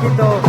poquito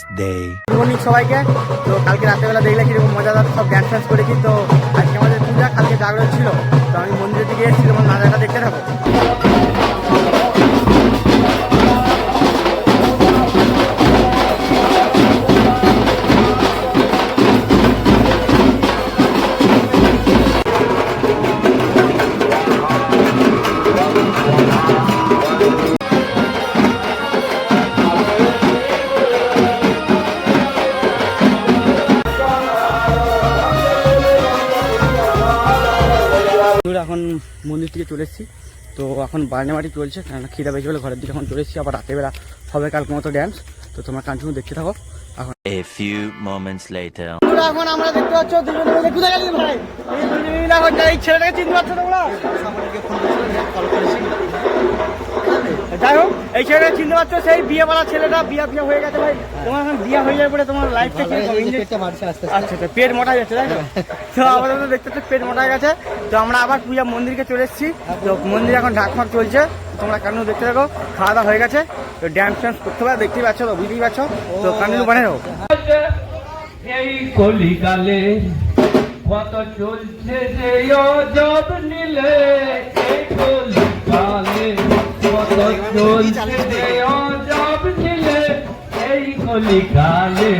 next day. Good morning সবাইকে। তো কালকে রাত্রেবেলা দেখলে কীরকম মজাদার সব ড্যান্স ফ্যান্স করেছি। তো আজকে আমাদের পূজা, কালকে জাগরণ ছিল। তো আমি মন্দিরের দিকে এসেছি, তোমার নাজাটা দেখতে থাকো। দূর এখন মন্দির থেকে চলে এসেছি। তো এখন বার্নামাটি চলছে কেননা খিদা বেশি বলে ঘরের দিকে এখন চলে এসেছি। আবার রাতেরবেলা হবে কালকে মতো ড্যান্স তো তোমরা কন্টিনিউ দেখতে থাকো। এখন এ few মোমেন্টস later. এখন আমরা দেখতে পাচ্ছ দুজনে মিলে কোথায় গেলি ভাই? এই ছেলেটাকে চিনতে পারছ তোমরা? এই ছেলেটা চিনতে পারছ সেই বিয়ে পাড়া ছেলেটা বিয়া বিয়ে হয়ে গেছে ভাই। তোমার এখন বিয়ে হয়ে যাওয়ার পরে তোমার লাইফটা কি আচ্ছা আচ্ছা পেট মোটা যাচ্ছে তাই তো? তো আমাদের তো দেখতে পাচ্ছ পেট মোটা গেছে। তো আমরা আবার পূজা মন্দিরকে চলে এসেছি। তো মন্দির এখন ঢাক ফাঁক চলছে। তোমরা কেন দেখতে থাকো খাওয়া দাওয়া হয়ে গেছে। তো ড্যান্স ট্যান্স করতে পারো দেখতেই পাচ্ছ তো বুঝতেই পারছ তো কান্ডিনু বানিয়ে দেবো এই কলিকালে কত চলছে যে অজব নিলে এই কলিকালে চলছে এই কলিকালে